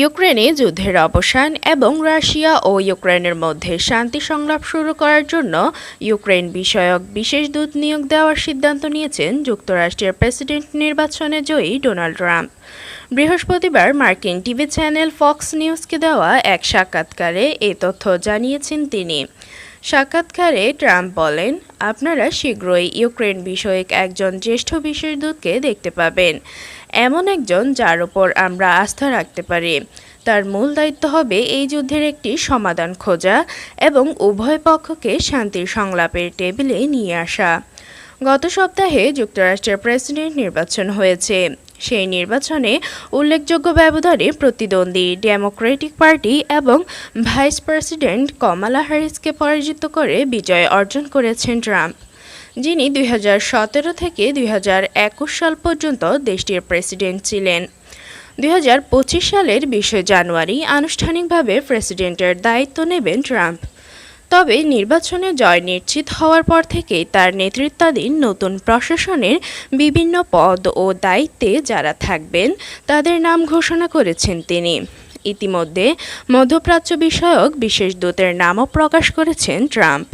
ইউক্রেনে যুদ্ধের অবসান এবং রাশিয়া ও ইউক্রেনের মধ্যে শান্তি সংলাপ শুরু করার জন্য ইউক্রেন বিষয়ক বিশেষ দূত নিয়োগ দেওয়ার সিদ্ধান্ত নিয়েছেন যুক্তরাষ্ট্রের প্রেসিডেন্ট নির্বাচনে জয়ী ডোনাল্ড ট্রাম্প। বৃহস্পতিবার মার্কিন টিভি চ্যানেল ফক্স নিউজকে দেওয়া এক সাক্ষাৎকারে এ তথ্য জানিয়েছেন তিনি। সাক্ষাৎকারে ট্রাম্প বলেন, আপনারা শীঘ্রই ইউক্রেন বিষয়ক একজন জ্যেষ্ঠ বিশেষ দূতকে দেখতে পাবেন। এমন একজন যার উপর আমরা আস্থা রাখতে পারি। তার মূল দায়িত্ব হবে এই যুদ্ধের একটি সমাধান খোঁজা এবং উভয় পক্ষকে শান্তির সংলাপের টেবিলে নিয়ে আসা। গত সপ্তাহে যুক্তরাষ্ট্রের প্রেসিডেন্ট নির্বাচন হয়েছে। সেই নির্বাচনে উল্লেখযোগ্য ব্যবধানে প্রতিদ্বন্দ্বী ডেমোক্রেটিক পার্টি এবং ভাইস প্রেসিডেন্ট কমালা হ্যারিসকে পরাজিত করে বিজয় অর্জন করেছেন ট্রাম্প। যিনি দুই হাজার সতেরো থেকে দুই হাজার একুশ সাল পর্যন্ত দেশটির প্রেসিডেন্ট ছিলেন। দুই হাজার পঁচিশ সালের বিশে জানুয়ারি আনুষ্ঠানিকভাবে প্রেসিডেন্টের দায়িত্ব নেবেন ট্রাম্প। তবে নির্বাচনে জয় নিশ্চিত হওয়ার পর থেকেই তার নেতৃত্বাধীন নতুন প্রশাসনের বিভিন্ন পদ ও দায়িত্বে যারা থাকবেন, তাদের নাম ঘোষণা করেছেন তিনি। ইতিমধ্যে মধ্যপ্রাচ্য বিষয়ক বিশেষ দূতের নামও প্রকাশ করেছেন ট্রাম্প।